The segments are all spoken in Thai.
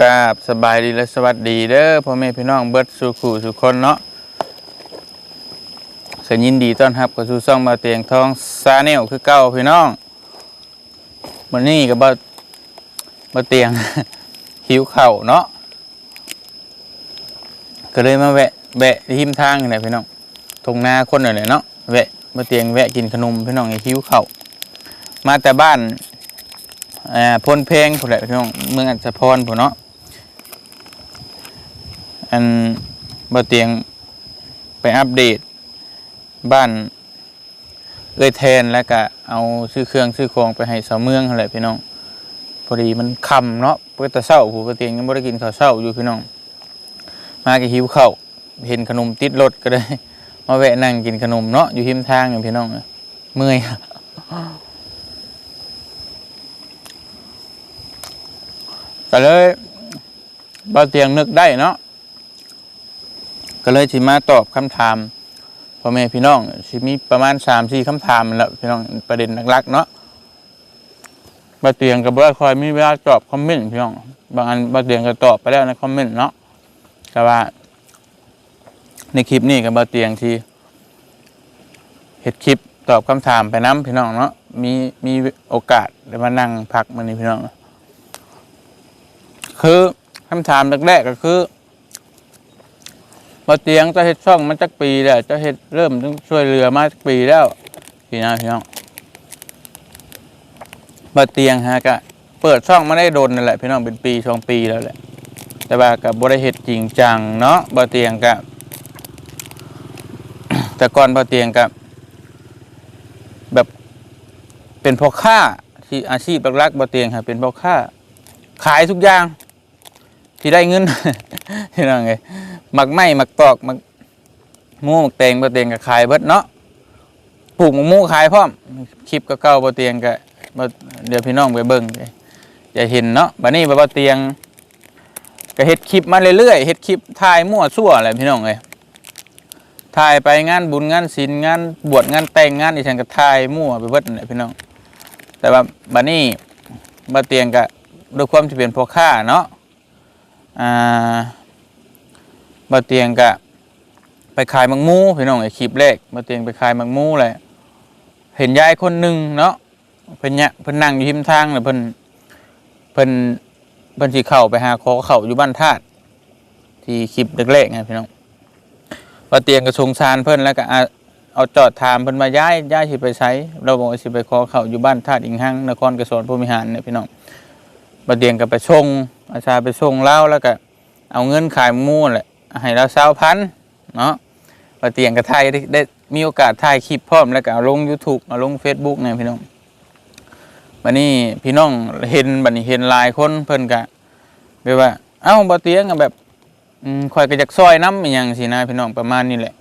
กราบสบายดีและสวัสดีเด้อพ่อแม่พี่น้องเบิดสู่ขู่สู่คนเนาะสยินดีต้อนรับกับสู่ซ่องมาเตียงทองซาเนลคือเก้าพี่น้องวันนี้ก็บ่มาเตียง หิวเข่าเนาะก็เลยมาแวะแวะทิมทางนี่แหละพี่น้องทงนาคนนั่นแหละเนาะแวะมาเตียงแวะกินขนมพี่น้องห้หิวเข่ามาแต่บ้านอ่าพลเพลงผู้ใดพี่น้องเมืองอัศพรผู้เนาะ อันบ่เตียงไปอัปเดต บ้านเอ้ยแทนแล้วก็เอาซื้อเครื่องซื้อของไปให้สาวเมืองนั่นแหละพี่น้องพอดีมันคำเนาะเพื่อต่เช้าผู้บ่เตียงยังบ่ได้กินข้าวเช้าอยู่พี่น้อง มาก็หิวข้าวเห็นขนมติดรถก็เลยมาแวะนั่งกินขนมเนาะอยู่ริมทางนี่างพี่น้องเมื่อยก็เลยบาเตียงนึกได้เนาะ ก็เลยสิมาตอบคำถามพ่อแม่พี่น้องสิมีประมาณสามสี่คำถามมันแล้วพี่น้องประเด็นหลักๆเนาะบาเตียงกับว่าคอยมีเวลาตอบคอมเมนต์พี่น้องบางอันบาเตียงก็ตอบไปแล้วในคอมเมนต์เนาะก็ว่า ในคลิปนี้กับบาเตียงที่เห็ดคลิปตอบคำถามไปน้ำพี่น้องเนาะมีมีโอกาสได้มานั่งพักมันนี่พี่น้องคือคำถามแรกๆก็คือ บ่เตียงจะเฮ็ดช่องมันจักปีแล้วจะเฮ็ดเริ่มต้องช่วยเรือมาจักปีแล้วพี่น้องพี่น้องบ่เตียงฮะก็เปิดช่องมาได้โดนนั่นแหละพี่น้องเป็นปีสองปีแล้วแหละ แต่ว่าก็บ่ได้เฮ็ดจริงจังเนาะบ่เตียงก็แต่ก่อนบ่เตียงก็แบบเป็นพ่อค้าที่อาชีพหลักๆบ่เตียงค่ะเป็นพ่อค้า ขายทุกอย่าง ที่ได้เงินที่นั่นไง หมักไม้หมักตอกหมักหมูหมักเตงบะเตียงก็ขายเบิดเนาะปลูกหมกหมูขายพร้อมคลิปก็เก่าบะเตียงก็บ่เดี๋ยวพี่น้องไปเบิ่งจะเห็นเนาะบัดนี้บะเตียงก็เฮ็ดคลิปมาเรื่อยๆเฮ็ดคลิปถ่ายมั่วซั่วอะไรพี่น้องเอ้ยถ่ายไปงานบุญงานศีลงานบวชงานแต่งงานอีฉันก็ถ่ายมั่วไปเบิดนั่นแหละพี่น้อง แต่ว่าบัดนี้บะเตียงก็ด้วยความที่เป็นพ่อค้าเนาะอ่า บาเตียงกะไปขายมังมูพี่น้องไอ้คลิปแรกบาเตียงไปขายมังมูแหละเห็นยายคนหนึ่งเนาะเพิ่นเนี่ยเพิ่นนั่งอยู่ทิมทางเลยเพิ่นเพิ่นเพิ่นสิเข้าไปหาขอเข้าอยู่บ้านธาตุที่คลิปแรกๆไงพี่น้องบาเตียงก็สงสารเพิ่นแล้วก็เอาจอดถามเพิ่นมาย้ายย้ายสิไปใช้เราบอกว่าสิไปขอเข้าอยู่บ้านธาตุอิงหังนครกระสอนพรหมิหารเนี่ยพี่น้องบาเดียงก็ไปชงอาชาไปชงเหล้าแล้วก็เอาเงินขายหมูแหละ ให้เราเศร้าพันเนาะบาเตียงก็ถ่ายได้ได้มีโอกาสถ่ายคลิปพร้อมแล้วก็เอาลง YouTube เอาลง Facebook เนี่ยพี่น้องบัดนี้พี่น้องเห็นบัดนี้เห็นหลายคนเพิ่นก็แบบว่า เอ้าบาเตียงก็แบบอืมข่อยก็อยากซอยน้ำอหย่างสินะพี่น้องประมาณนี้แหละ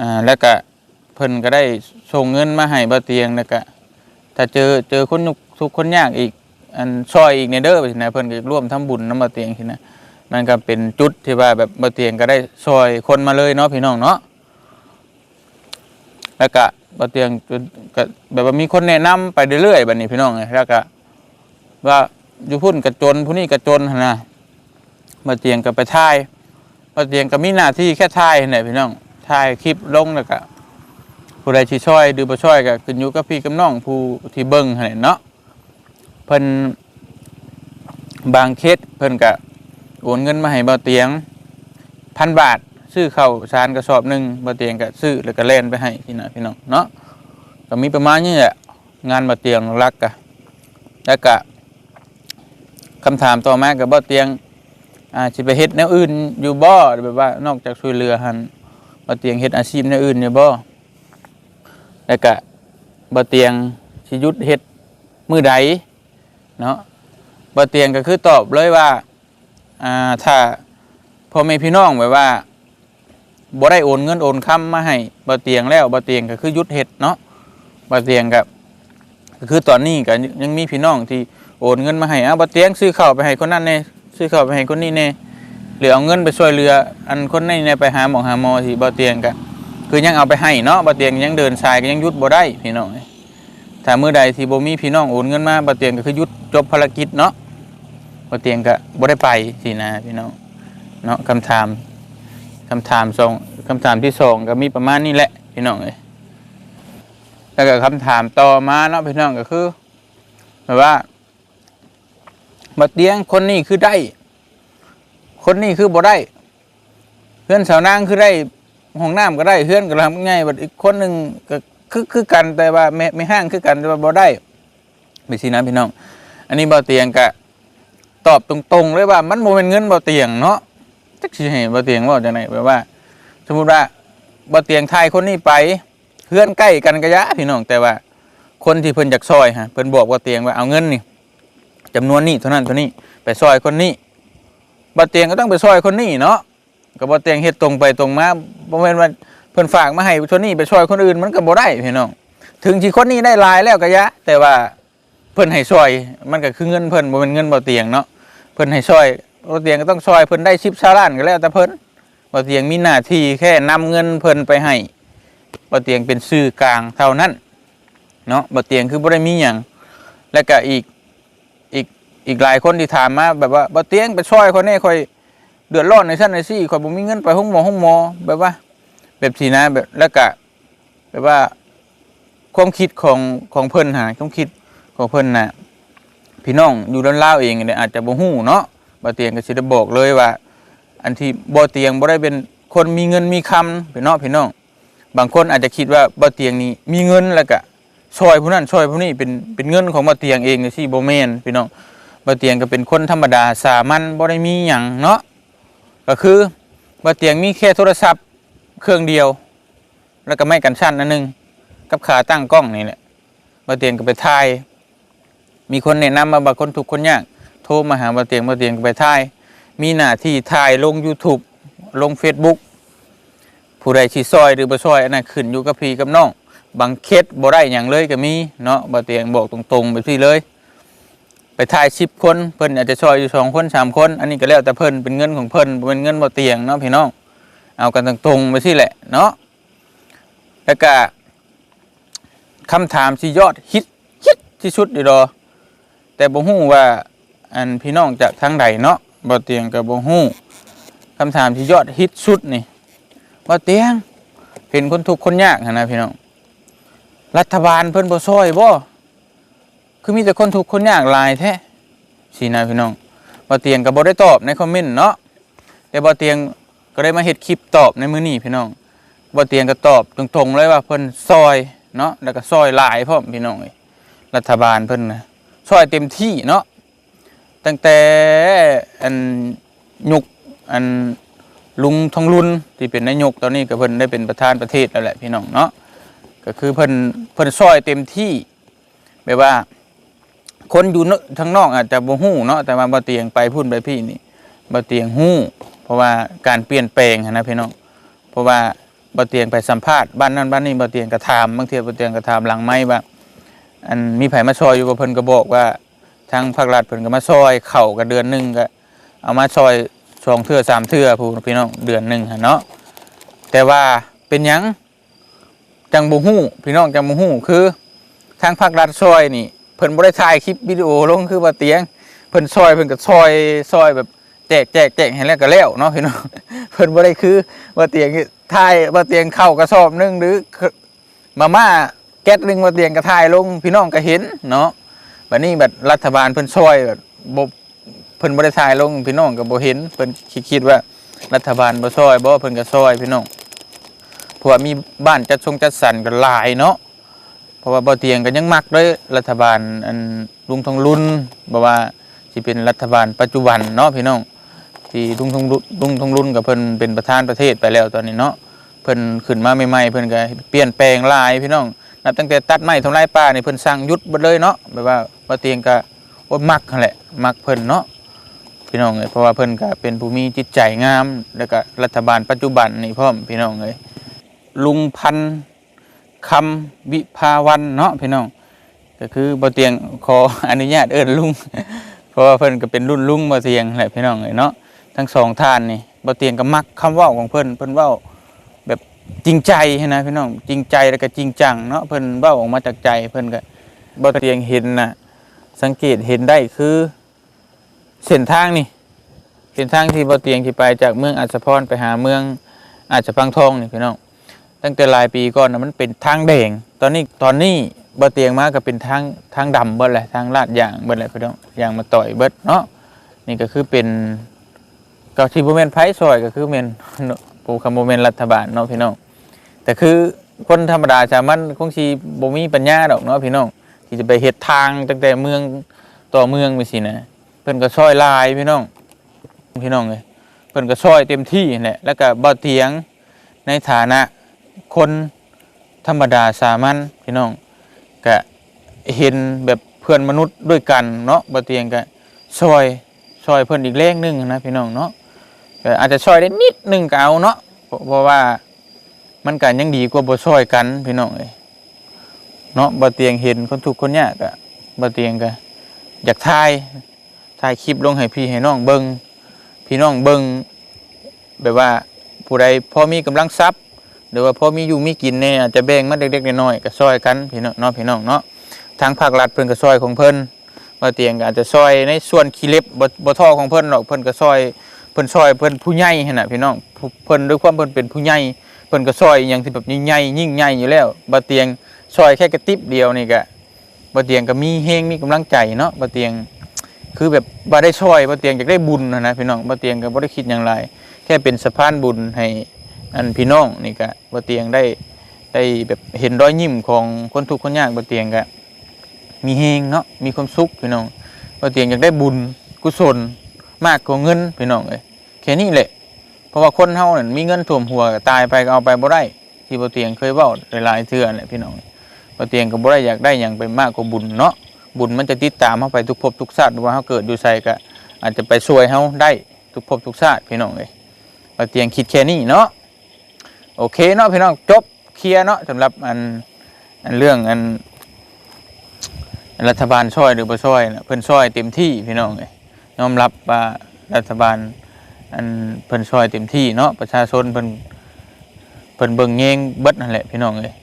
อ่าแล้วก็เพิ่นก็ได้ส่งเงินมาให้บาเตียงแล้วก็ถ้าเจอเจอคนทุกคนยากอีก อันซอยอีกในเด้อสินะเพิ่นก็ร่วมทำบุญน้ำมาเตียงสินะ นั่นก็เป็นจุดที่ว่าแบบมาเตียงก็ได้ซอยคนมาเลยเนาะพี่น้องเนาะแล้วก็มาเตียงจนก็แบบว่ามีคนแนะนำไปเรื่อยๆแบัดนี้พี่น้องไงแล้วก็ว่าอยู่พุ่นกระจนผู้นี้กระจนนนะมาเตียงก็ไปถ่ายมาเตียงก็มีหน้าที่แค่ถ่ายนี่นแหละพี่น้องถ่ายคลิปลงแล้วก็ผู้ใดที่ช่วยดูบ่ช่วยก็ขึ้นอยู่กับพี่กับน้องผู้ที่เบิ่งหั่นเนาะเพิ่นบางเคสเพิ่นก็ โอนเงินมาให้บ่าเตียงพันบาท ซื้อเข้าวสารกระสอบหนึ่งบ่าเตียงก็ซื้อแล้วก็แล่นไปให้พี่น้องพี่น้องเนาะก็มีประมาณนี้แหละงานบ่าเตียงรักกะแล้วก็คำถามต่อมากับบ่าเตียงอาสิไปเฮ็ดแนวอื่นอยู่บ่แบบว่านอกจากช่วยเหลือหันบ่าเตียงเฮ็ดอาชีพแนวอื่นอยู่บ่แล้วก็บ่าเตียงสิยุดเฮ็ดมือใดเนาะบ่เตียงก็คือตอบเลยว่า ถ้าพ่อแม่พี่น้องแบบว่าบ่ได้โอนเงินโอนค้ำมาให้บ่เตียงแล้วบ่เตียงก็คือยุดเฮ็ดเนาะบ่เตียงกับคือตอนนี้ก็ยังมีพี่น้องที่โอนเงินมาให้อะบ่เตียงซื้อข้าวไปให้คนนั้นแน่ซื้อข้าวไปให้คนนี้แน่หรือเอาเงินไปช่วยเหลือ อันคนนี้แน่ไปหาหมอหาหมอที่บ่เตียงก็คือยังเอาไปให้เนาะบ่เตียงยังเดินสายก็ยังยุดบ่ได้พี่น้องถ้ามือใดที่บ่มีพี่น้องโอนเงินมาบ่เตียงก็คือยุดจบภารกิจเนาะ บ่เตียงก็บ่ได้ไปสินะพี่น้องเนาะคำถามคำถามสองคำถามที่สองก็มีประมาณนี้แหละพี่น้องเอ้ยแล้วก็คำถามต่อมาเนาะพี่น้องก็คือแบบว่าบ่เตียงคนนี้คือได้ คนนี้คือบ่ได้ เพื่อนสาวนางคือได้ห้องน้ำก็ได้เพื่อนก็ทำง่ายบัดอีกคนหนึ่งก็คือคือกันแต่ว่าไม่ไม่ห้างคือกันแต่ว่าบ่ได้ไม่สินะพี่น้อง อันนี้บ่เตียงก็ ตอบตรงๆเลยว่ามันโมเป็นเงินบ่เตียงเนาะจักสิให้บ่เตียงว่าจังไดแบบว่า สมมุติว่าบ่เตียงทายคนนี้ไปเพื่อนใกล้กันก็ยะพี่น้องแต่ว่า คนที่เพิ่นอยากซอยฮะเพิ่นบอกบ่เตียงว่าเอาเงินนี่จำนวนนี้เท่านั้นเท่านี้ไปซอยคนนี้บ่เตียงก็ต้องไปซอยคนนี้เนาะก็บ่เตียงเฮ็ดตรงไปตรงมาบ่แม่นว่าเพิ่นฝากมาให้ชนนี้ไปช่วยคนอื่นมันก็บ่ได้พี่น้องถึงที่คนนี้ได้หลายแล้วก็ยะ แต่ว่าเพิ่นให้ช่วยมันก็คือเงินเพิ่นบ่แม่นเงินบ่เตียงเนาะ เพิ่นให้ช่วยบ่เตียงก็ต้องช่วยเพิ่นได้10ชาล้านก็แล้วแต่เพิ่นบ่เตียงมีหน้าที่แค่นำเงินเพิ่นไปให้บ่เตียงเป็นสื่อกลางเท่านั้นเนาะบ่เตียงคือบ่ได้มีหยังแล้วก็อีกอีกอีกหลายคนที่ถามมาแบบว่าบ่เตียงไปช่วยคนนี้ค่อยเดือดร้อนในชั้นในซี่ข่อยบ่มีเงินไปห้องหมอห้องหมอแบบว่า แบบสีนะแบบแล้วก็แบบว่าความคิดของของเพิ่นหาความคิดของเพิ่นน่ะ พี่น้องอยู่ด้านล่าเองเนี่ยอาจจะบ่ฮู้เนาะบ่เตียงก็สิได้บอกเลยว่า อันที่บ่เตียงบ่ได้เป็นคนมีเงินมีคำพี่น้องพี่น้อง บางคนอาจจะคิดว่าบ่เตียงนี้มีเงินแล้วก็ช่วยผู้นั้นช่วยผู้นี้เป็นเป็นเงินของบ่เตียงเองสิบ่แม่นพี่น้องบ่เตียงก็เป็นคนธรรมดาสามัญบ่ได้มีหยังเนาะก็คือบ่เตียงมีแค่โทรศัพท์เครื่องเดียว แล้วก็ไม่กันชั้นอันนึงกับขาตั้งกล้องนี่แหละบ่เตียงก็ไปถ่าย มีคนแนะนำมาบางคนทุกคนยากโทรมาหาบ่เตียงบ่เตียงไปถ่าย มีหน้าที่ถ่ายลง YouTube ลง Facebook ผู้ใดสิซอยหรือบ่ซอยอันนั้นขึ้นอยู่กับพี่กับน้องบางเคสบ่ได้หยังเลยก็มีเนาะบ่เตียงบอกตรงๆไปพี่เลย ไปถ่ายชิปคนเพิ่นอาจจะช่วยอยู่สองคนสามคน อันนี้ก็แล้วแต่เพิ่นเป็นเงินของเพิ่นเป็นเงินบ่เตียงเนาะพี่น้องเอากันตรงๆไปสิแหละเนาะแล้วก็คำถามที่ยอดฮิตฮิตที่สุดอยู่ดอ แต่บ่ฮู้ว่าอันพี่น้องจากทางใดเนาะบ่เตียงก็บ่ฮู้คำถามที่ยอดฮิตสุดนี่บ่เตียงเห็นคนทุกข์คนยากหั้นนะพี่น้อง รัฐบาลเพิ่นบ่ช่วยบ่คือมีแต่คนถูกข์คนยากหลายแท้สีนะพี่น้องบ่เตียงก็บ่ได้ตอบในคอมเมนต์เนาะแต่บ่เตียงก็ได้มาเฮ็ดคลิปตอบในมื้อนี้พี่น้องบ่เตียงก็ตอบตรงๆเลยว่าเพิ่นซอยเนาะแล้วก็ซอยหลายพร้อมพี่น้องรัฐบาลเพิ่นน่ะ ซอยเต็มที่เนาะตั้งแต่อันยุคอันลุงทองลุนที่เป็นนายกตอนนี้ก็เพิ่นได้เป็นประธานประเทศแล้วแหละพี่น้องเนาะก็คือเพิ่นเพิ่นซอยเต็มที่แบบว่า คนอยู่ทางนอกอาจจะบ่ฮู้เนาะแต่ว่าบ่เตียงไปพูดไปพี่นี่บ่เตียงฮู้ เพราะว่าการเปลี่ยนแปลงนะพี่น้องเพราะว่าบ่เตียงไปสัมภาษณ์บ้านนั้นบ้านนี้บ่เตียงก็ถามบางเทีบ่เตียงก็ถามหลังไม้ว่าง อันมีไผมาซอยอยู่บ่เพิ่นก็บอกว่าทางภาครัฐเพิ่นก็มาซอยเข้าก็เดือนหนึ่งก็เอามาซอยสองเทื่อสามเทื่อพู้พี่น้องเดือนหนึ่งหั้นเนาะแต่ว่าเป็นยังจังบ่ฮู้พี่น้องจังบ่ฮู้คือทางภาครัฐซอยนี่เพิ่นบ่ได้ถ่ายคลิปวิดีโอลงคือว่าเตียงเพิ่นซอยเพิ่นก็ซอยซอยแบบแจกแจกแจกให้แล้วก็แล้วเนาะพี่น้องเพิ่นบ่ได้คือว่าเตียงถ่ายว่าเตียงเข้ากระสอบนึงหรือมาม่า แก๊สหนึงว่าเตียงก็ถ่ายลงพี่น้องก็เห็นเนาะบัดนี้บัดรัฐบาลเพิ่นซอยแบบบ่เพิ่นบ่ได้ถ่ายลงพี่น้องก็บ่เห็นเพิ่นคิดว่ารัฐบาลบ่ซอยบ่เพิ่นก็ซอยพี่น้องเพราะว่ามีบ้านจัดทรงจัดสรรกันหลายเนาะเพราะว่าบ่เตียงก็ยังมักเลยรัฐบาลอันลุงทองลุนบ่ว่าสิเป็นรัฐบาลปัจจุบันเนาะพี่น้องที่ลุงทองลุลุงทองลุนกับเพิ่นเป็นประธานประเทศไปแล้วตอนนี้เนาะเพิ่นขึ้นมาใหม่ๆเพิ่นก็เปลี่ยนแปลงหลายพี่น้อง นับตั้งแต่ตัดไม้ทำลายป่านี่เพิ่นสั่งหยุดหมดเลยเนาะแบบว่าบ่เตียงก็ว่ามักนั่นแหละมักเพิ่นเนาะพี่น้องเอ้ยเพราะว่าเพิ่นก็เป็นผู้มีจิตใจงาม แล้วก็รัฐบาลปัจจุบันนี่พร้อมพี่น้องเอ้ยลุงพันคำวิภาวันเนาะพี่น้องก็คือบ่เตียงขออนุญาตเอิ้นลุงเพราะว่าเพิ่นก็เป็นรุ่นลุงบ่เตียงแหละพี่น้องเอ้ยเนาะทั้งสองท่านนี่บ่เตียงก็มักคำเว้าของเพิ่นเพิ่นเว้า จริงใจนะพี่น้องจริงใจแล้วก็จริงจังเนาะเพิ่นเว้าออกมาจากใจเพิ่นก็บ่เตียงเห็นน่ะสังเกตเห็นได้คือเส้นทางนี่เส้นทางที่บ่เตียงที่ไปจากเมืองอัศพรไปหาเมืองอาจจะพังทองนี่พี่น้องตั้งแต่หลายปีก่อนนะมันเป็นทางแดง ตอนนี้ตอนนี้บ่เตียงมาก็เป็นทางทางดำเบิดแหละทางลาดยางเบิดแหละพี่น้องยางมาต่อยเบิดเนาะนี่ก็คือเป็นก็ที่บ่แม่นไผซอยก็คือแม่น ปูคำบ่แม่นรัฐบาลเนาะพี่น้องแต่คือคนธรรมดาสามัญคงสิบ่มีปัญญาดอกเนาะพี่น้องที่จะไปเฮ็ดทางตั้งแต่เมืองต่อเมืองไปสินะเพิ่นก็ช่อยลายพี่น้องพี่น้องเลยเพิ่นก็ช่อยเต็มที่แหละแล้วก็บ่เถียงในฐานะคนธรรมดาสามัญพี่น้องก็เห็นแบบเพื่อนมนุษย์ด้วยกันเนาะบ่เถียงก็ช่อยช่อยเพิ่นอีกแรงหนึงนะพี่น้องเนาะ อาจจะช่อยได้นิดหนึงก็เอาเนาะเพราะว่ามันก็ยังดีกว่าบ่ช่อยกันพี่น้องเอ้ยเนาะบ่เตียงเห็นคนทุกคนยากก็บ่เตียงก็อยากทายถ่ายคลิปลงให้พี่ให้น้องเบิงพี่น้องเบิงแบบว่าผู้ใดพอมีกำลังทรัพย์ หรือว่าพอมีอยู่มีกินเนี่ยอาจจะแบ่งมาเด็กๆน้อยๆก็ซอยกันพี่น้องเนาะพี่น้องเนาะทางภาครัฐเพิ่นก็ซอยของเพิ่นบ่เตียงก็อาจจะซอยในส่วนขี้เล็บบ่บ่ท่อของเพิ่นหรอกเพิ่นก็ซอย เพิ่นซอยเพิ่นผู้ใหญ่หั่นน่ะพี่น้องเพิ่นด้วยความเพิ่นเป็นผู้ใหญ่เพิ่นก็ซอยอย่างที่แบบใหญ่ๆยิ่งใหญ่อยู่แล้วบ่เตียงซอยแค่กระติบเดียวนี่ก็บ่เตียงก็มีเฮงมีกำลังใจเนาะบ่เตียงคือแบบบ่ได้ช่วยบ่เตียงอยากได้บุญนะนะพี่น้องบ่เตียงก็บ่ได้คิดอย่างไรแค่เป็นสะพานบุญให้อันพี่น้องนี่ก็บ่เตียงได้ได้แบบเห็นรอยยิ้มของคนทุกข์คนยากบ่เตียงก็มีเฮงเนาะมีความสุขพี่น้องบ่เตียงอยากได้บุญกุศล มากกว่าเงินพี่น้องเอ้ยแค่นี้แหละเพราะว่าคนเฮานั่นมีเงินท่วมหัวตายไปก็เอาไปบ่ได้ที่บ่เตียงเคยเว้าหลายๆเทื่อนั่นแหละพี่น้องบ่เตียงก็บ่ได้อยากได้หยังไปมากกว่าบุญเนาะบุญมันจะติดตามเฮาไปทุกภพทุกชาติว่าเฮาเกิดอยู่ใส่ก็อาจจะไปช่วยเฮาได้ทุกภพทุกชาติพี่น้องเอ้ยว่เตียงคิดแค่นี้เนาะโอเคเนาะพี่น้องจบเคลียร์เนาะสำหรับอันอันเรื่องอันรัฐบาลช่วยหรือบ่ช่วยนะเพิ่นช่วยเต็มที่พี่น้องเอ้ย ยอมรับว่ารัฐบาล อันเพิ่นช่วยเต็มที่เนาะประชาชนเพิ่นเพิ่นเบิ่งแยงเบิดนั่นแหละพี่น้องเอ้ย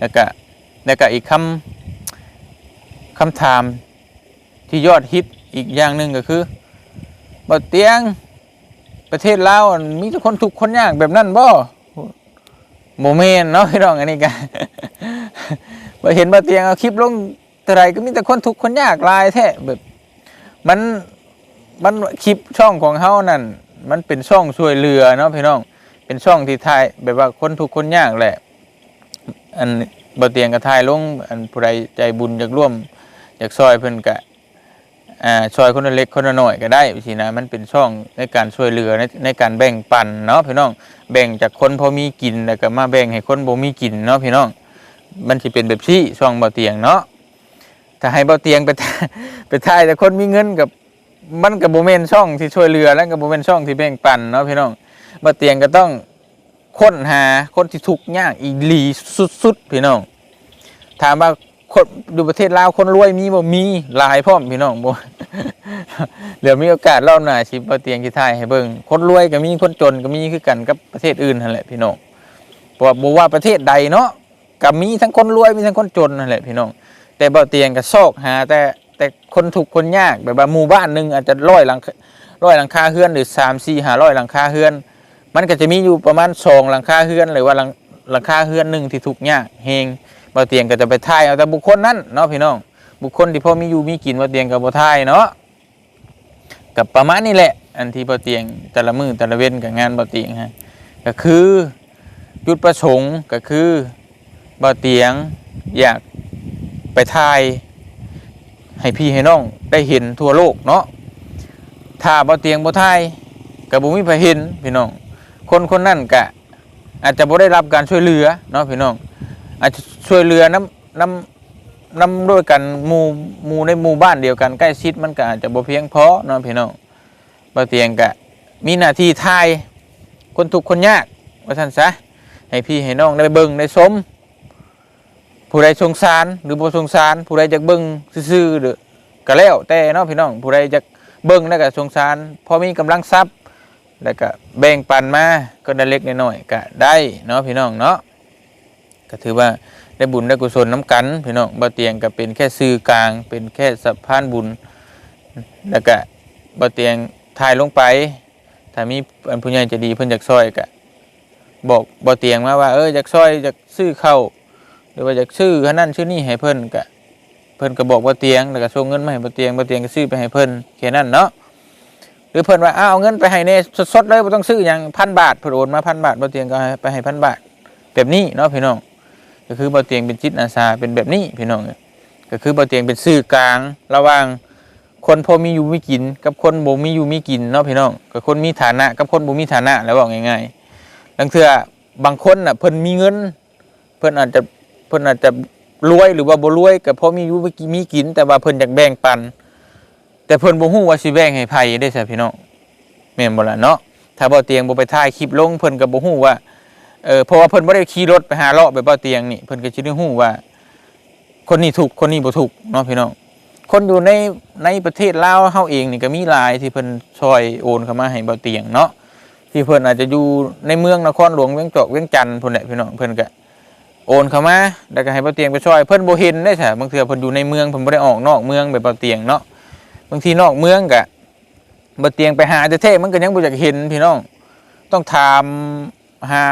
แล้วก็แล้วก็อีกคำคำถามที่ยอดฮิตอีกอย่างหนึ่งก็คือบ่เตียงประเทศลาวมีแต่คนทุกข์คนยากแบบนั้นบ่โมเมนเนาะพี่น้องอันนี้กันบ่เห็นบ่เตียงเอาคลิปลงแต่ไรก็มีแต่คนทุกข์คนยากลายแท้แบบมัน มันคลิปช่องของเฮานั่น มันเป็นช่องช่วยเหลือเนาะพี่น้อง เป็นช่องที่ถ่ายแบบว่าคนทุกคนยากแหละ อันบ่เตียงก็ถ่ายลง อันผู้ใดใจบุญอยากร่วม อยากซอยเพิ่นกะอ่าซอยคนละเล็กคนละน้อยก็ได้สินะ มันเป็นช่องในการช่วยเหลือในในการแบ่งปันเนาะพี่น้อง แบ่งจากคนพอมีกินแล้วก็มาแบ่งให้คนบ่มีกินเนาะพี่น้อง มันสิเป็นแบบที่ช่องเบาเตียงเนาะถ้าให้เบาเตียงไปไปถ่ายแต่คนมีเงินกับ มันกับบ่แม่นช่องที่ช่วยเหลือแล้วก็บ่แม่นช่องที่แบ่งปันเนาะพี่น้องเบาเตียงก็ต้องค้นหาคนที่ทุกข์ยากอีหลีสุดๆพี่น้อง ถามว่าคนดูประเทศลาวคนรวยมีบ่มีหลายพร้อมพี่น้องบ่เดี๋ยวมีโอกาสเล่าหน้าชิปเอาเตียงที่ไทยให้เบิ่งคนรวยก็มีคนจนก็มีคือกันกับประเทศอื่นนั่นแหละพี่น้องเพราะว่าบ่ว่าประเทศใดเนาะก็มีทั้งคนรวยมีทั้งคนจนนั่นแหละพี่น้อง แต่บ่เตียงก็ซอกหาแต่ แต่คนทุกคนยากแบบว่าหมู่บ้านหนึ่งอาจจะร้อยหลังร้อยหลังคาเฮือนหรือ3 4 500หลังคาเฮือน มันก็จะมีอยู่ประมาณ2หลังคาเฮือนหรือว่าหลังหลังคาเฮือนหนึ่งที่ทุกยากเฮงบ่เตียงก็จะไปทายเอาแต่บุคคลนั้นเนาะพี่น้อง บุคคลที่พอมีอยู่มีกินบ่เตียงก็บ่ทายเนาะกับประมาณนี้แหละ อันที่บ่เตียงแต่ละมือแต่ละเว้นกับงานบ่เตียงฮะก็คือจุดประสงค์ก็คือบ่เตียงอยากไปทาย ให้พี่ให้น้องได้เห็นทั่วโลกเนาะถ้าบ่เตียงบ่ทายก็บ่มีไผเห็นพี่น้อง คนคนนั้นก็อาจจะบ่ได้รับการช่วยเหลือเนาะพี่น้อง อาจจะช่วยเหลือน้ำน้ำน้ำด้วยกันหมู่หมู่ในหมู่บ้านเดียวกันใกล้ชิดมันก็อาจจะบ่เพียงพอเนาะพี่น้องบ่เตียงกะ มีหน้าที่ทายคนทุกคนยากว่าท่านซะให้พี่ให้น้องได้เบิ่งได้ชม ผู้ใดสงสารหรือบ่สงสาร ผู้ใดจักเบิ่งซื่อๆหรือก็แล้วแต่เนาะพี่น้อง ผู้ใดจักเบิ่งแล้วก็สงสารพอมีกำลังทรัพย์แล้วก็แบ่งปันมาก็ได้เล็กน้อยก็ได้เนาะพี่น้องเนาะก็ถือว่าได้บุญได้กุศลน้ำกัน พี่น้องบ่เตียงก็เป็นแค่สื่อกลาง เป็นแค่สะพานบุญแล้วก็บ่เตียงถ่ายลงไป ถ้ามีอันผู้ใหญ่จะดีเพิ่นอยากซอยก็บอกบ่เตียงมาว่าเอออยากซอยอยากซื้อเข้า หรือว่าอยากซื้ออันนั้นซื้อนี่ให้เพิ่นก็เพิ่นก็บอกบ่เตียงแล้วก็ส่งเงินมาให้บ่เตียงบ่เตียงก็ซื้อไปให้เพิ่นแค่นั้นเนาะหรือเพิ่นว่าอ้าวเอาเงินไปให้แน่สดๆเลยบ่ต้องซื้อหยังพันบาทเพิ่นโอนมาพันบาทบ่เตียงก็ไปให้พันบาท แบบนี้เนาะพี่น้องก็คือบ่เตียงเป็นจิตอาสาเป็นแบบนี้พี่น้องก็คือบ่เตียงเป็นสื่อกลางระหว่างคนพอมีอยู่มีกิน กับคนบ่มีอยู่มีกินเนาะพี่น้องกับคนมีฐานะกับคนบ่มีฐานะแล้วบอกง่ายๆลังเทื่อบางคนน่ะเพิ่นมีเงิน เพิ่นอาจจะ เพิ่นอาจจะรวยหรือว่าบ่รวยก็พอมีอยู่มีกิน แต่ว่าเพิ่นอยากแบ่งปัน แต่เพิ่นบ่ฮู้ว่าสิแบ่งให้ไผได้ซะพี่น้องแม่นบ่ล่ะเนาะถ้าบ่เตียงบ่ไปถ่ายคลิปลงเพิ่นก็บ่ฮู้ว่าเออเพราะว่าเพิ่นบ่ได้ขี่รถไปหาเลาะไปบ่เตียงนี่เพิ่นก็สิได้ฮู้ว่า คนนี้ถูกคนนี้บ่ถูกเนาะพี่น้องคนอยู่ในในประเทศลาวเฮาเองนี่ก็มีหลายที่เพิ่นช่วยโอนเข้ามาให้บ่เตียงเนาะที่เพิ่นอาจจะอยู่ในเมืองนครหลวงเวียงจอกเวียงจันทน์พุ่นแหละพี่น้องเพิ่นก็ โอนเข้ามาแล้วก็ให้บ่เตียงไปช่วยเพิ่นโบเห็นได้ซะบางเทื่อเพิ่นอยู่ในเมืองเพิ่นบ่ได้ออกนอกเมืองแบบบ่เตียงเนาะบางทีนอกเมืองก็บ่เตียงไปหาแท้ๆมันก็ยังบ่อยากเห็นพี่น้อง ต้องถามหา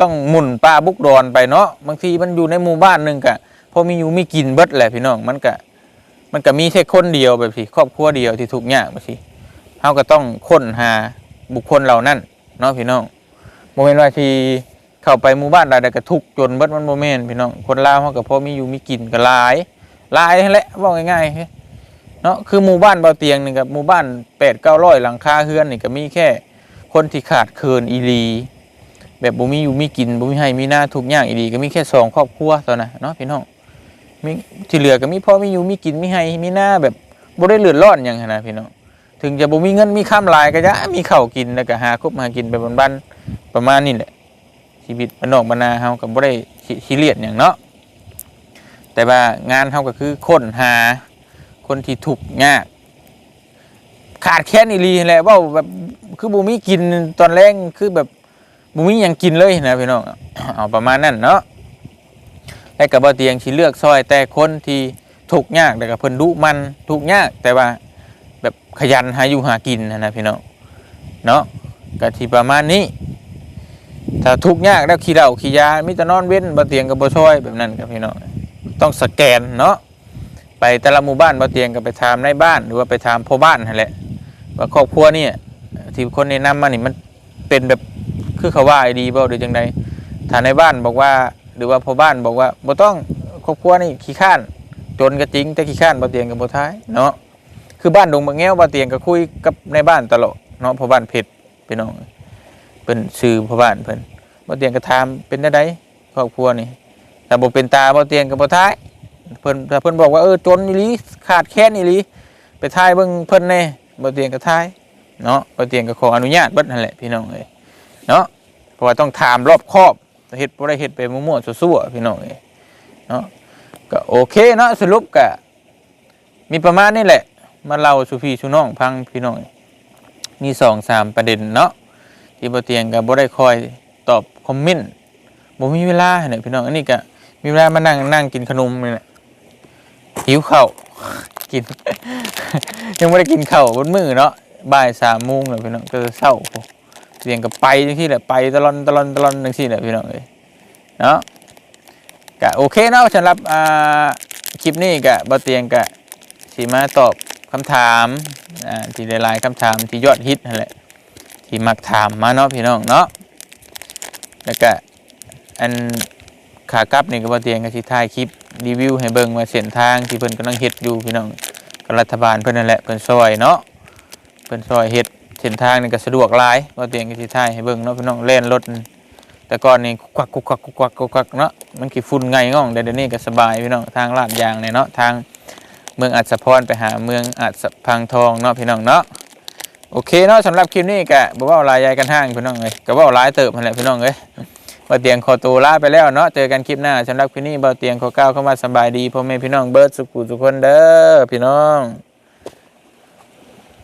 ต้องหมุนปลาบุกดอนไปเนาะบางทีมันอยู่ในหมู่บ้านหนึ่งกะพอมีอยู่มีกินเบิดแหละพี่น้องมันกะมันก็มีแค่คนเดียวแบบสิครอบครัวเดียวที่ทุกยากแบบสิเฮาก็ต้องค้นหาบุคคลเหล่านั้นเนาะพี่น้องโมเมนต์ว่าที่ เข้าไปหมู่บ้านใดๆก็ทุกจนเบิดมันโมเมนพี่น้องคนลาวเฮาก็พอมีอยู่มีกินก็หลายหลายนั่แหละว่าง่ายๆเนาะคือหมู่บ้านเบาเตียงนี่กับหมู่บ้าน8 900หลังคาเฮือนนี่ก็มีแค่ คนที่ขาดเคินอีลีแบบบ่มีอยู่มีกินบ่มีให้มีหน้าทุกอย่างอีดีก็มีแค่สองครอบครัวเท่านั้นเนาะพี่น้องมีที่เหลือก็มีพ่อมีอยู่มีกินมีให้มีหน้าแบบบ่ได้เลือดร้อนหยังนะพี่น้องถึงจะบ่มีเงินมีข้ามลายก็จะมีข้าวกินแล้วก็หาคบหากินไปบันๆประมาณนี้แหละ ชีวิตบ้านนอกบ้านนาเฮาก็บ่ได้ซีเรียสหยังเนาะแต่ว่างานเฮาก็คือค้นหาคนที่ทุกยากขาดแคลนอีหลีแหละว้าแบบคือบ่มีกินตอนแรงคือแบบบุมียังกินเลยนะพี่น้องเอาประมาณนั้นเนาะและกับบ่เตียงที่เลือกซอยแต่คนที่ทุกยากแต่กับเพิ่นดุมันทุกยากแต่ว่าแบบขยันหาอยู่หากินนะนะพี่น้องเนาะก็ที่ประมาณนี้ ถ้าทุกข์ยากแล้วขี้เหล้าขี้ยามิแต่นอนเว้นบ่เตียงกับบ่ช่วยแบบนั้นครับพี่น้องต้องสแกนเนาะไปแต่ละหมู่บ้านบ่เตียงก็ไปถามในบ้านหรือว่าไปถามพ่อบ้านนั่นแหละว่าครอบครัวนี่ที่คนแนะนำมานี่มันเป็นแบบคือเขาว่าไอ้ดีบ่หรือจังใดถ้าในบ้านบอกว่าหรือว่าพ่อบ้านบอกว่าบ่ต้องครอบครัวนี่ขี้ข้านจนก็จริงแต่ขี้ข้านบ่เตียงกับบ่ท้ายเนาะคือบ้านดงบางแง้วบ่เตียงก็คุยกับในบ้านตลอดเนาะพ่อบ้านเพชรพี่น้อง เพิ่นชื่อพ่อบ้านเพิ่นบ่เตียงก็ถามเป็นได้ไดครอบครัวนี่ถ้าบ่เป็นตาบ่เตียงก็บ่ท้ายเพิ่นถ้าเพิ่นบอกว่าเออจนอีหลีขาดแคลนอีหลีไปท้ายเบิ่งเพิ่นแน่บ่เตียงก็ท้ายเนาะบ่เตียงก็ขออนุญาตเบิดนั่นแหละพี่น้องเอ้ยเนาะเพราะว่าต้องถามรอบคอบเฮ็ดบ่ได้เฮ็ดไปมั่วๆซั่วๆพี่น้องเอ้ยเนาะก็โอเคเนาะสรุปก็มีประมาณนี้แหละ มาเล่าสู่พี่สู่น้องพังพี่น้องมีสองสามประเด็นเนาะ ที่บ่เตียงก็บ่ได้คอยตอบคอมเมนต์บ่มีเวลาเนี่ยพี่น้องอันนี้ก็มีเวลามานั่งนั่งกินขนมนี่แหละหิวข้าวกิน ยังไม่ได้กินข้าวบนมือเนาะบ่ายสามโมงแล้วพี่น้องก็จะเศร้าเสียงกับไปจังที่แหละไปตลอนตลอนตลอนจังที่แหละพี่น้องเอ้ยเนาะก็โอเคเนาะสำหรับอ่าคลิปนี้ก็บ่เตียงก็สิมาตอบคำถามอ่าที่หลายๆคำถามที่ยอดฮิตนั่นแหละ ที่มักถามมาเนาะพี่น้องเนาะแล้วก็อันขากลับนี่ก็บ่เตียงก็สิถ่ายคลิปรีวิวให้เบิ่งว่าเส้นทางที่เพิ่นกำลังเฮ็ดอยู่พี่น้องก็รัฐบาลเพิ่นนั่นแหละเพิ่นซอยเนาะเพิ่นซอยเฮ็ดเส้นทางนี่ก็สะดวกหลายว่เตียงก็สิถ่ายให้เบิ่งเนาะพี่น้องเล่นรถแต่ก่อนนี่กุกกักกุกกักกุกกักกุกกักเนาะมันกี่ฝุ่นไงง่องแต่เดี๋ยวนี้ก็สบายพี่น้องทางลาดยางเนี่ยเนาะทางเมืองอัศพรไปหาเมืองอัศพังทองเนาะพี่น้องเนาะ โอเคเนาะสำหรับคลิปนี้กะบอกว่าลายยายกันห้างพี่น้องเลยก็ว่าลายเติบนั่นแหละพี่น้องเลยบ่าเตียงขอตัวลาไปแล้วเนาะเจอกันคลิปหน้าสำหรับคลิปนี้บาเตียงขอก้าวเข้ามาสบายดีพ่อแม่พี่น้องเบิร์ดสุขุสุขคนเด้อพี่น้อง